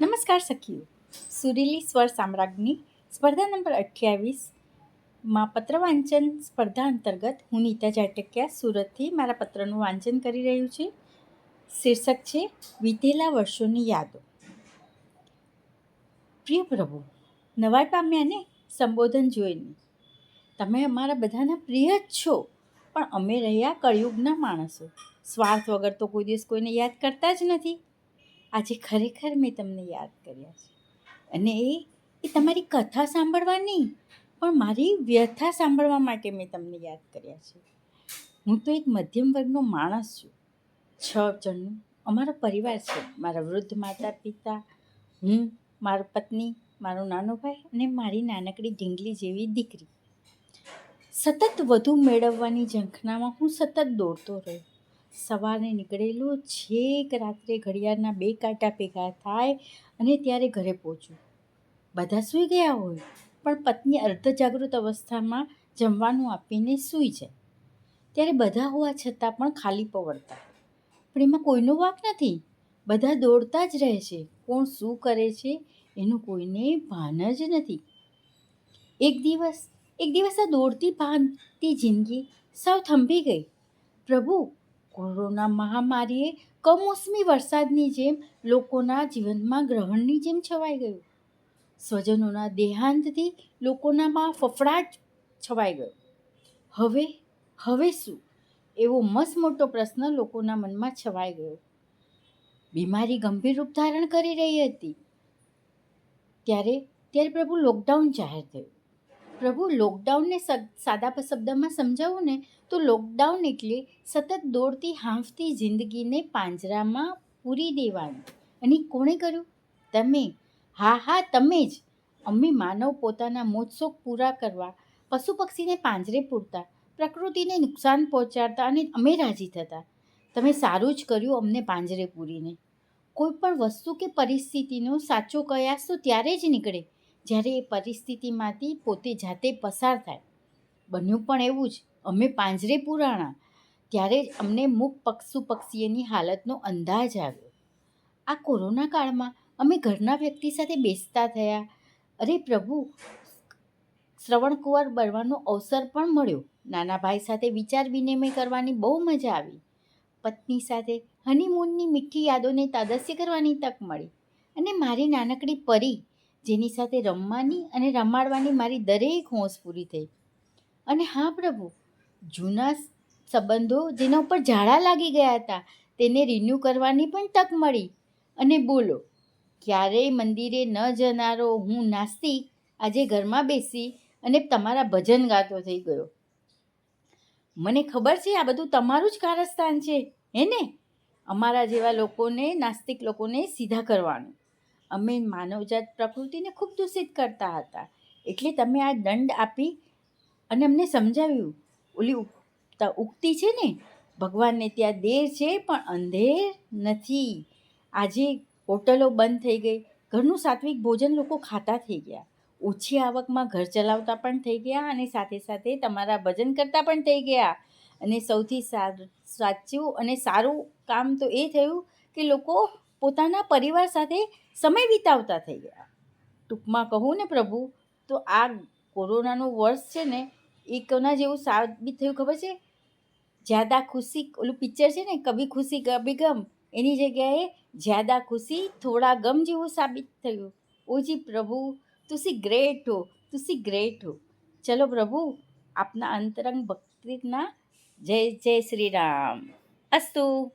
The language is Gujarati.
નમસ્કાર સખીઓ. સુરીલી સ્વર સામ્રાજ્ઞી, સ્પર્ધા નંબર અઠ્યાવીસમાં પત્ર વાંચન સ્પર્ધા અંતર્ગત હું નીતા જાટકિયા સુરતથી મારા પત્રનું વાંચન કરી રહ્યું છે. શીર્ષક છે, વીતેલા વર્ષોની યાદો. પ્રિય પ્રભુ, નવાઈ પામ્યાને સંબોધન જોઈને તમે અમારા બધાના પ્રિય જ છો, પણ અમે રહ્યા કળયુગના માણસો. સ્વાર્થ વગર તો કોઈ દિવસ કોઈને યાદ કરતા જ નથી. આજે ખરેખર મેં તમને યાદ કર્યા છે. અને એ એ તમારી કથા સાંભળવા નહીં પણ મારી વ્યથા સાંભળવા માટે મેં તમને યાદ કર્યા છે. હું તો એક મધ્યમ વર્ગનો માણસ છું. છ જણનું. અમારો પરિવાર છે. મારા વૃદ્ધ માતા પિતા, હું, મારી પત્ની, મારો નાનો ભાઈ અને મારી નાનકડી ઢીંગલી જેવી દીકરી. સતત વધુ મેળવવાની ઝંખનામાં હું સતત દોડતો રહ્યો. સવારે નીકળેલું છેક રાત્રે ઘડિયાળના બે કાંટા ભેગા થાય અને ત્યારે ઘરે પહોંચું. બધા સૂઈ ગયા હોય, પણ પત્ની અર્ધ જાગૃત અવસ્થામાં જમવાનું આપીને સૂઈ જાય. ત્યારે બધા હોવા છતાં પણ ખાલી પવડતા. પણ એમાં કોઈનો વાંક નથી. બધા દોડતા જ રહે છે. કોણ શું કરે છે એનું કોઈને ભાન જ નથી. એક દિવસ એક દિવસ આ દોડતી ભાનતી જિંદગી સાવ થંભી ગઈ. પ્રભુ કોરોના મહામારીએ કમોસમી વરસાદની જેમ લોકોના જીવનમાં ગ્રહણની જેમ છવાઈ ગયું. સ્વજનોના દેહાંતથી લોકોનામાં ફફડાટ છવાઈ ગયો. હવે હવે શું? એવો મસ્ત મોટો પ્રશ્ન લોકોના મનમાં છવાઈ ગયો. બીમારી ગંભીર રૂપ ધારણ કરી રહી હતી. ત્યારે ત્યારે પ્રભુ લોકડાઉન જાહેર થયું. પ્રભુ લોકડાઉનને સાદા શબ્દમાં સમજાવું ને, તો લોકડાઉન એટલે સતત દોડતી, હાંફતી જિંદગીને પાંજરામાં પૂરી દેવાનું. અને કોણે કર્યું? તમે. હા હા, તમે જ. અમે માનવ પોતાના મોજશોખ પૂરા કરવા, પશુ પક્ષીને પાંજરે પૂરતા, પ્રકૃતિને નુકસાન પહોંચાડતા અને અમે રાજી થતા. તમે સારું જ કર્યું અમને પાંજરે પૂરીને. કોઈ પણ વસ્તુ કે પરિસ્થિતિનો સાચો કયાસ તો ત્યારે જ નીકળે. જ્યારે એ પરિસ્થિતિમાંથી પોતે જાતે પસાર થાય. બન્યું પણ એવું જ. અમે પાંજરે પુરાણા. ત્યારે જ અમને મુખ પક્ષુ પક્ષીઓની હાલતનો અંદાજ આવ્યો. આ કોરોના કાળમાં અમે ઘરના વ્યક્તિ સાથે બેસતા થયા. અરે પ્રભુ, શ્રવણ કુંવર બનવાનો અવસર પણ મળ્યો. નાના ભાઈ સાથે વિચાર વિનિમય કરવાની બહુ મજા આવી. પત્ની સાથે હનીમૂનની મીઠી યાદોને તાદસ્ય કરવાની તક મળી. અને મારી નાનકડી પરી જેની સાથે રમવાની અને રમાડવાની મારી દરેક હોંશ પૂરી થઈ. અને હા પ્રભુ, જૂના સંબંધો જેના ઉપર ઝાડા લાગી ગયા હતા, તેને રિન્યૂ કરવાની પણ તક મળી. અને બોલો, ક્યારેય મંદિરે ન જનારો હું નાસ્તિક આજે ઘરમાં બેસી અને તમારા ભજન ગાતો થઈ ગયો. મને ખબર છે આ બધું તમારું જ કારસ્તાન છે, હે ને? અમારા જેવા લોકોને, નાસ્તિક લોકોને સીધા કરવાનું. અમે માનવજાત પ્રકૃતિને ખૂબ દૂષિત કરતા હતા. એટલે તમે આ દંડ આપી અને અમને સમજાવ્યું. ઓલી ઉક્તિ છે ને, ભગવાનને ત્યાં દેર છે પણ અંધેર નથી. આજે હોટલો બંધ થઈ ગઈ. ઘરનું સાત્વિક ભોજન લોકો ખાતા થઈ ગયા. ઓછી આવકમાં ઘર ચલાવતા પણ થઈ ગયા અને સાથે સાથે તમારા ભજન કરતા પણ થઈ ગયા. અને સૌથી સાચું અને સારું કામ તો એ થયું કે લોકો પોતાના પરિવાર સાથે સમય વિતાવતા થઈ ગયા. ટૂંકમાં કહું ને પ્રભુ, તો આ કોરોનાનું વર્ષ છે ને એ કોના જેવું સાબિત થયું, ખબર છે? જ્યાદા ખુશી, ઓલું પિક્ચર છે ને, કભી ખુશી, કભી ગમ, એની જગ્યાએ જ્યાદા ખુશી થોડા ગમ જેવું સાબિત થયું. ઓજી પ્રભુ, તુસી ગ્રેટ હો, તુસી ગ્રેટ હો. ચલો પ્રભુ, આપના અંતરંગ ભક્તિના જય જય શ્રી રામ. અસ્તુ.